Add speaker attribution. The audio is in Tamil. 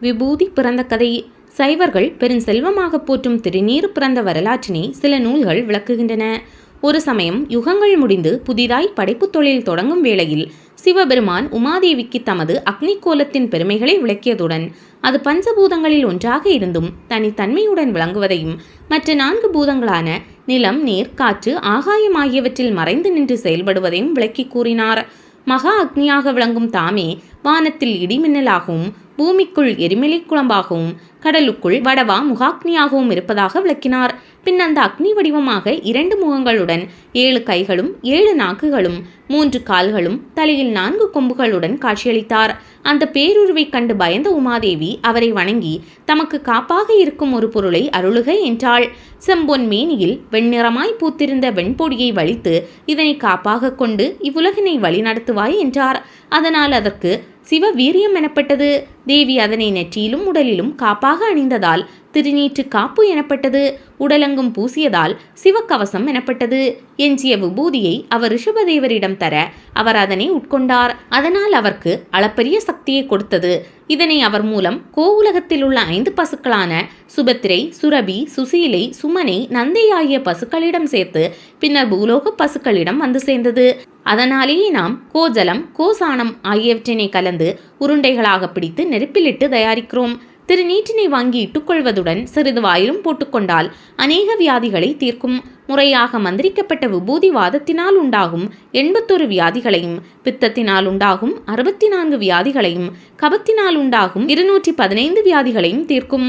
Speaker 1: விபூதி பிறந்த கதை. சைவர்கள் பெருஞ்செல்வமாக போற்றும் திருநீர் பிறந்த வரலாற்றினை சில நூல்கள் விளக்குகின்றன. ஒரு சமயம் யுகங்கள் முடிந்து புதிதாய் படைப்பு தொழில் தொடங்கும் வேளையில் சிவபெருமான் உமாதேவிக்கு தமது அக்னி கோலத்தின் பெருமைகளை விளக்கியதுடன் அது பஞ்சபூதங்களில் ஒன்றாக இருந்தும் தனித்தன்மையுடன் விளங்குவதையும் மற்ற நான்கு பூதங்களான நிலம் நீர் காற்று ஆகாயம் ஆகியவற்றில் மறைந்து நின்று செயல்படுவதையும் விளக்கி கூறினார். மகா அக்னியாக விளங்கும் தாமே வானத்தில் இடிமின்னலாகவும் பூமிக்குள் எரிமலை குழம்பாகவும் கடலுக்குள் வடவா முகாக்னியாகவும் இருப்பதாக விளக்கினார். பின் அந்த அக்னி வடிவமாக இரண்டு முகங்களுடன் ஏழு கைகளும் ஏழு நாக்குகளும் மூன்று கால்களும் தலையில் நான்கு கொம்புகளுடன் காட்சியளித்தார். அந்த பேருருவை கண்டு பயந்த உமாதேவி அவரை வணங்கி தமக்கு காப்பாக இருக்கும் ஒரு பொருளை அருளுக என்றாள். செம்பொன் மேனியில் வெண்ணிறமாய் பூத்திருந்த வெண்பொடியை வலித்து இதனை காப்பாக கொண்டு இவ்வுலகினை வழிநடத்துவாய் என்றார். அதனால் அதற்கு சிவ வீரியம் எனப்பட்டது. தேவி அதனை நெற்றியிலும் உடலிலும் காப்பாக அணிந்ததால் திருநீற்று காப்பு எனப்பட்டது. உடலெங்கும் பூசியதால் சிவக்கவசம் எனப்பட்டது. எஞ்சிய விபூதியை அவர் ரிஷபதேவரிடம் தர அவர் அதனை உட்கொண்டார். அதனால் அவருக்கு அளப்பரிய சக்தியை கொடுத்தது. இதனை அவர் மூலம் கோவுலகத்தில் உள்ள ஐந்து பசுக்களான சுபத்திரை சுரபி சுசீலை சுமனை நந்தை ஆகிய பசுக்களிடம் சேர்த்து பின்னர் பூலோக பசுக்களிடம் வந்து சேர்ந்தது. அதனாலேயே நாம் கோஜலம் கோசானம் ஆகியவற்றினை கலந்து உருண்டைகளாக பிடித்து நெருப்பிலிட்டு தயாரிக்கிறோம். திருநீற்றினை வாங்கி இட்டுக்கொள்வதுடன் சிறிது வாயிலும் போட்டுக்கொண்டால் அநேக வியாதிகளை தீர்க்கும். முறையாக மந்திரிக்கப்பட்ட விபூதி வாதத்தினால் உண்டாகும் எண்பத்தொரு வியாதிகளையும் பித்தத்தினால் உண்டாகும் அறுபத்தி நான்கு வியாதிகளையும் கபத்தினால் உண்டாகும் இருநூற்றி பதினைந்து வியாதிகளையும் தீர்க்கும்.